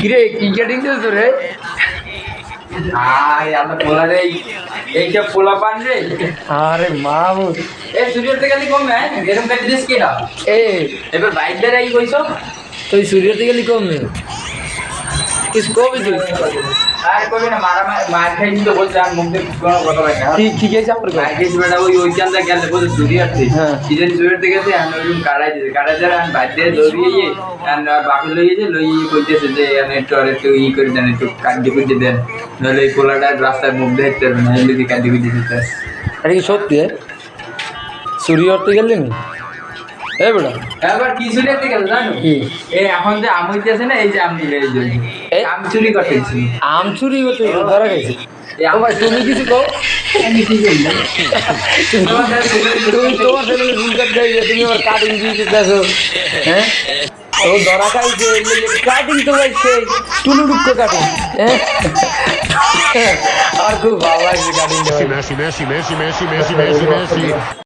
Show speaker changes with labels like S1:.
S1: কিরে কি কেটে দিয়েছ রে?
S2: আয় আমরা পোলা রে। এইটা পোলা পান রে।
S1: আরে মামু।
S2: এ সূর্যের থেকে কম না এরকম কাটি দিস কি না
S1: এ
S2: এবার বাইক দিয়ে কইছো?
S1: তুই সূর্য থেকে লিখো
S2: কম না।
S1: আপনার
S2: বেটা ওই ওই গেলে চুরি
S1: হ্যাঁ।
S2: সিজন চুরির থেকে গেছে আমি ওই কাড়াই দিয়েছে কাড়াই দিয়ে আমি বাইক দিয়ে গিয়ে আর বাকি লইয়েছে লইয়ে কইতেছে যে আমি একটু আর একটু ই করে দেন একটু কাটি কুটি দেন। নাহলে এই পোলাটা রাস্তায় মুখ দিয়ে পারবে না এমনি কাটি কুটি দিতে।
S1: কি সত্যি এ? সূর্য অর্থে গেলি নি
S2: এবার কি চুরি করতে গেল জানো? এই এখন যে আম হইতেছে না এই যে আম নিলে এই জন্য আম চুরি করতেছি
S1: আম চুরি করতে ধরা গেছে তুমি কিছু কও? তুমি তোমার ছেলে কাট তুমি আবার কাটিং হ্যাঁ? ও ধরা খাইছে কাটিং তো ভাই সেই টুলু টুকো কাটিং হ্যাঁ? আর খুব ভালো লাগছে
S3: Messi, Messi, Messi, Messi, Messi, Messi.